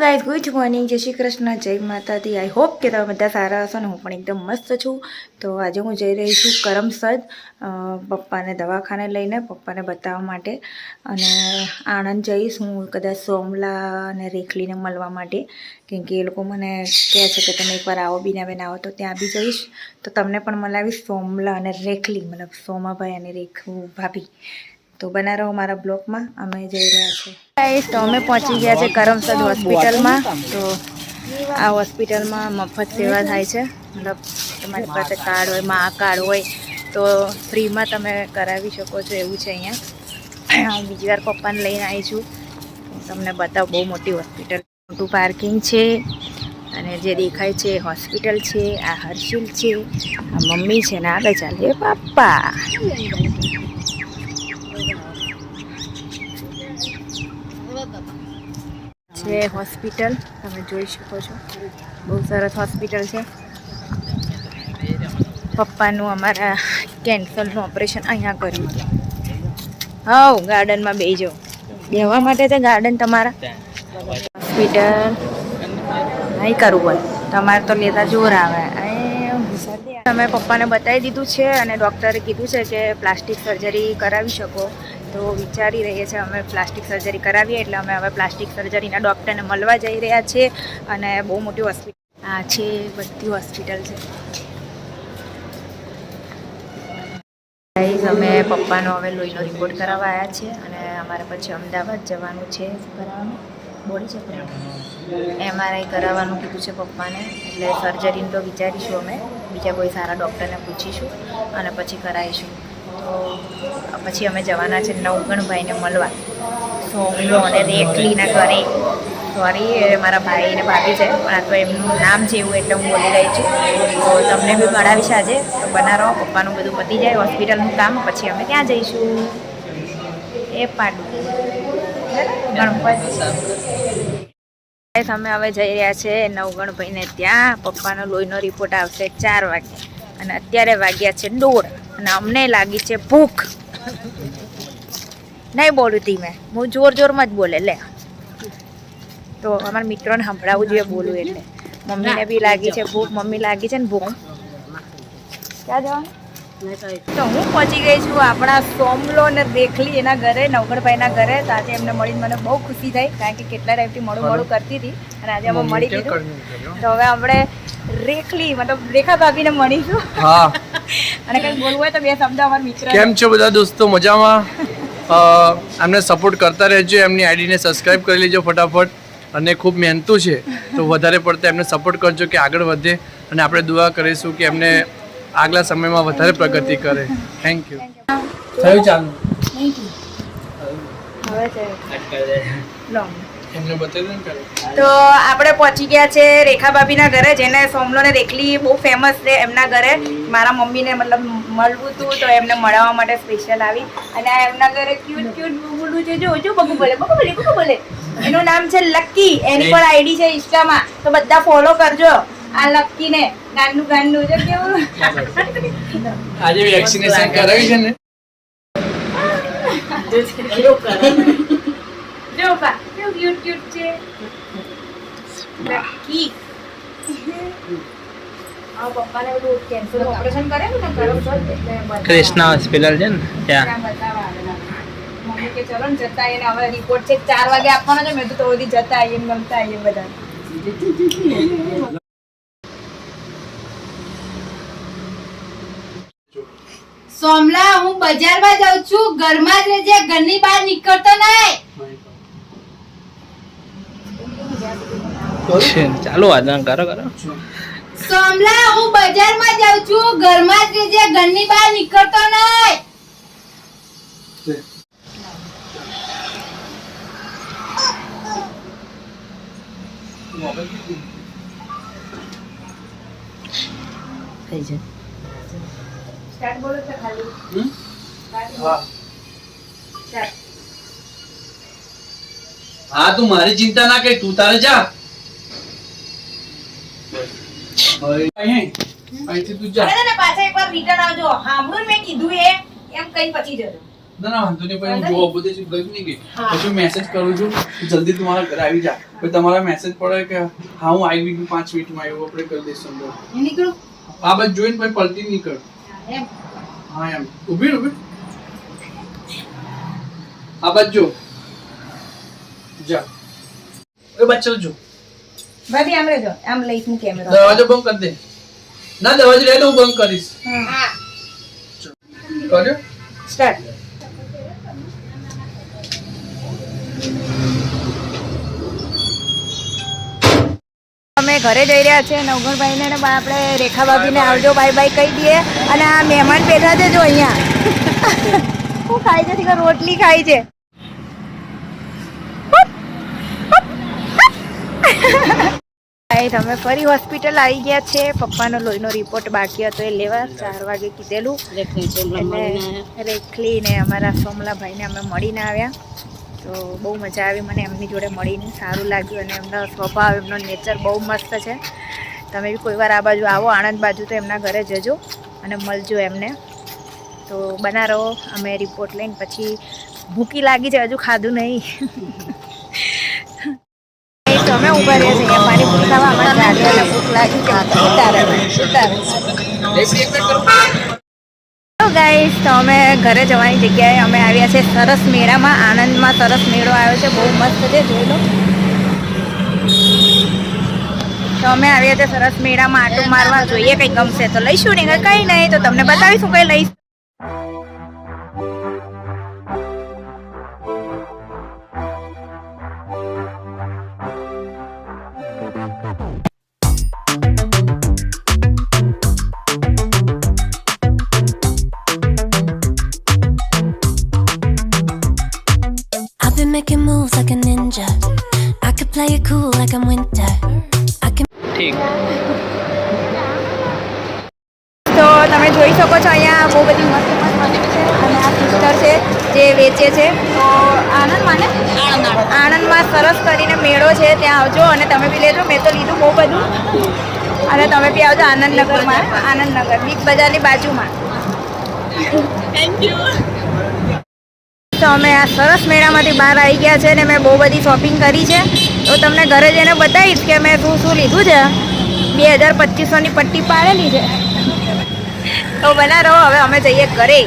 Guys good morning જય શ્રી કૃષ્ણ, જય માતાજી. આઈ હોપ કે તમે બધા સારા હશો ને હું પણ એકદમ મસ્ત છું. તો આજે હું જઈ રહી છું કરમસદ પપ્પાને દવાખાને લઈને, પપ્પાને બતાવવા માટે. અને આણંદ જઈશ હું કદાચ સોમલા અને રેખલીને મળવા માટે. કેમ કે એ લોકો મને કહે છે કે તમે એકવાર આવો બીનાબેન આવો, તો ત્યાં બી જઈશ. તો તમને પણ મળાવીશ સોમલા અને રેખલી, મતલબ સોમાભાઈ અને રેખુ ભાભી. તો બના રહો મારા બ્લોકમાં. અમે જઈ રહ્યા છીએ. ગાઈસ તો અમે પહોંચી ગયા છે કરમસદ હોસ્પિટલમાં તો આ હોસ્પિટલમાં મફત સેવા થાય છે. મતલબ તમારી પાસે કાર્ડ હોય મા કાર્ડ હોય તો ફ્રીમાં તમે કરાવી શકો છો એવું છે અહીંયા. હું બીજી વાર પપ્પાને લઈને આવી છું. તમને બતાવ બહુ મોટી હોસ્પિટલ મોટું પાર્કિંગ છે અને જે દેખાય છે હોસ્પિટલ છે આ હર્ષિલ છે આ મમ્મી છે ને આગળ ચાલે. પપ્પા. છે હોસ્પિટલ, તમે જોઈ શકો છો. બહુ સરસ હોસ્પિટલ છે. પપ્પાનું અમારા કેન્સરનું ઓપરેશન અહીંયા કર્યું હતું. હવ, ગાર્ડનમાં બેજો. બેહવા માટે તો ગાર્ડન તમારા. હોસ્પિટલ. નહીં કરવું હોય. તમારે તો લેતા જોર આવે. અમે પપ્પાને બતાવી દીધું છે અને ડૉક્ટરે કીધું છે કે પ્લાસ્ટિક સર્જરી કરાવી શકો. તો વિચારી રહીએ છીએ અમે પ્લાસ્ટિક સર્જરી કરાવીએ એટલે અમે હવે પ્લાસ્ટિક સર્જરીના ડૉક્ટરને મળવા જઈ રહ્યા છીએ અને બહુ મોટી હોસ્પિટલ આ છે, બધી હોસ્પિટલ છે. અમે પપ્પાનો હવે લોહીનો રિપોર્ટ કરાવવા આવ્યા છીએ અને અમારે પછી અમદાવાદ જવાનું છે કરાવવાનું. બોડી છે એમઆરઆઈ કરાવવાનું કીધું છે પપ્પાને. એટલે સર્જરીનું તો વિચારીશું અમે. બીજા કોઈ સારા ડૉક્ટરને પૂછીશું અને પછી કરાવીશું. તો પછી અમે જવાના છે નવગણભાઈને મળવા. સોમલો અને રેખલીના ઘરે. સોરી મારા ભાઈ ને ભાભી છે, પણ આ તો એમનું નામ છે એવું એટલે હું બોલી રહી છું. તો તમને બી મળાવીશ આજે. તો બના રહો પપ્પાનું બધું પતી જાય, હોસ્પિટલનું કામ, પછી અમે ત્યાં જઈશું. એ પાડું ગણપત. અમે હવે જઈ રહ્યા છે નવગણભાઈને ત્યાં. પપ્પાનો લોહીનો રિપોર્ટ આવશે ચાર વાગે અને અત્યારે વાગ્યા છે દોઢ. અને અમને લાગી છે ભૂખ. નહીં બોલું ધીમે હું જોર જોરમાં જ બોલે લે. તો અમારા મિત્રોને સંભળાવવું જોઈએ બોલું એટલે. મમ્મીને બી લાગી છે ભૂખ મમ્મી લાગી છે ને ભૂખ. ક્યાં જવાનું? તો હું પહોંચી ગઈ છું આપણા સોમલો ને રેખલી એના ઘરે નવગણભાઈના ઘરે. તો આજે એમને મળીને મને બહુ ખુશી થઈ કારણ કે કેટલા ટાઈમથી મોડું મોડું કરતી હતી અને આજે અમે મળી દીધું તો હવે આપણે રેખલી મતલબ રેખા ભાભીને મળીશું. હા. અને કંઈ બોલવું હોય તો બે શબ્દ અમારા મિત્ર કેમ છો બધા દોસ્તો? મજામાં? એમને અમને સપોર્ટ કરતા રહેજો એમની આઈડીને સબસ્ક્રાઇબ કરી લેજો ફટાફટ. અને ખૂબ મહેનતુ છે તો વધારે પડતા એમને સપોર્ટ કરજો કે આગળ વધે. અને આપણે દુઆ કરીશું કે એમને આગલા સમયમાં વધારે પ્રગતિ કરે. થેન્ક યુ થયું ચાલુ? હવે તો આપણે પહોંચી ગયા છે રેખા ભાભીના ઘરે જેને સોમલો ને રેખલી બહુ ફેમસ છે એમના ઘરે. મારા મમ્મીને મતલબ મળવું હતું તો એમને મળવા માટે સ્પેશિયલ આવી. અને આ એમના ઘરે ક્યુટ ક્યુટ બુબુલું છે. જો જો બગુ બોલે બગુ બોલે બગુ બોલે. એનું નામ છે લક્કી. એની પણ આઈડી છે ઇન્સ્ટામાં. તો બધા ફોલો કરજો. આ લક્કી ને ગાંડું ગાંડું છે કેવું? આજે વેક્સિનેશન કરાવી છે ને? જો પા કેવું ક્યુટ ક્યુટ છે? લક્કી આ પપ્પાને બધું કેન્સર ઓપરેશન કરેલું ને એટલે બતાવવા હોસ્પિટલ છે ને? ત્યાં ત્યાં બતાવવા આવેલા. મમ્મી કે ચલો ને જતા એને હવે રિપોર્ટ છે ચાર વાગે આપવાનો છે. મેં તો તો જતા આવીએ ગમતા આવીએ બધા. સોમલા હું બજારમાં જાઉં છું. ઘરમાં જ રહેજે ઘરની બહાર નીકળતો નહીં. છે ચાલુ વાદન કરો કરો. સોમલા હું બજારમાં જાઉં છું ઘરમાં જ રહેજે ઘરની બહાર નીકળતો નહીં. થઈ છે સ્ટાર્ટ બોલો તો ખાલી. હા. સ્ટાર્ટ. હા તું મારી ચિંતા ના કરી તું તારે જા. અહીંથી તું જા હવે છે ને પાછા એકવાર રિટર્ન આવજો સાંભળ્યું ને મેં કીધું એ એમ કઈ પછી જજો ના ના વાંધો નહીં પણ હું જોવા બધે છું ગઈ નહીં ગઈ પછી મેસેજ કરું છું કે જલ્દી તમારા ઘરે આવી જા પછી તમારા મેસેજ પડે કે હા હું આવી ગઈ પાંચ મિનિટમાં એવું આપણે કરી દઈશું અંદર નીકળું આ બાજુ જોઈને પછી પલટી નીકળ એમ હા એમ ઊભી રહે, ઊભી આ બાજુ જો જા એ બચ્ચો જો ભાભી આમ રહેજો. આમ લઈશ હું કેમેરો દરવાજો બંધ કરી દે. ના દરવાજો રહે તો હું બંધ કરીશ. હા. કર્યો? સ્ટાર્ટ. અમે ઘરે જઈ રહ્યા છીએ નવગણભાઈને ને આપણે રેખા ભાભીને આવજો બાય બાય કહી દઈએ. અને આ મહેમાન બેઠા છે જો અહીંયા. શું ખાય છે? રોટલી ખાય છે. અમે ફરી હોસ્પિટલ આવી ગયા છે. પપ્પાનો લોહીનો રિપોર્ટ બાકી હતો એ લેવા ચાર વાગે કીધેલું. એટલે રેખલી ને અમારા સોમલાભાઈને અમે મળીને આવ્યા. તો બહુ મજા આવી મને એમની જોડે મળીને. સારું લાગ્યું અને એમનો સ્વભાવ એમનો નેચર બહુ મસ્ત છે. તમે બી કોઈ વાર આ બાજુ આવો આણંદ બાજુ તો એમના ઘરે જજો અને મળજો એમને. તો બના રહો અમે રિપોર્ટ લઈને પછી ભૂકી લાગી છે હજુ ખાધું નહીં. અમે ઊભા રહ્યા છીએ પાણી પૂછાવા અમારે ગાડીઓને ભૂખ લાગી ઉતારે હેલો તો અમે ઘરે જવાની જગ્યાએ અમે આવ્યા છે સરસ મેળામાં. આણંદમાં સરસ મેળો આવ્યો છે. બહુ મસ્ત છે, જોઈ લો. તો અમે આવ્યા છે સરસ મેળામાં. આટો મારવા જોઈએ, કંઈ ગમશે તો લઈશું ને કંઈ નહીં, તો તમને બતાવીશું, કંઈ લઈશ. Making moves like a ninja. I could play it cool like I'm winter. I can ઠીક. તો તમે જોઈ શકો છો અહીંયા બહુ બધી મસ્ત મસ્ત છે અને આ સિસ્ટર છે જે વેચે છે. તો આણંદમાં ને? આણંદમાં સરસ કરીને મેળો છે. ત્યાં આવજો અને તમે બી લેજો. મેં તો લીધું બહુ બધું. અને તમે બી આવજો આનંદનગરમાં. આનંદનગર બિગ બજારની બાજુમાં. તો અમે આ સરસ મેળામાંથી બહાર આવી ગયા છે ને મેં બહુ બધી શોપિંગ કરી છે. તો તમને ઘરે જઈને બતાવીશ કે મેં શું શું લીધું છે. બે હજાર પચીસોની પટ્ટી પાડેલી છે. તો બના રહો, હવે અમે જઈએ ઘરે.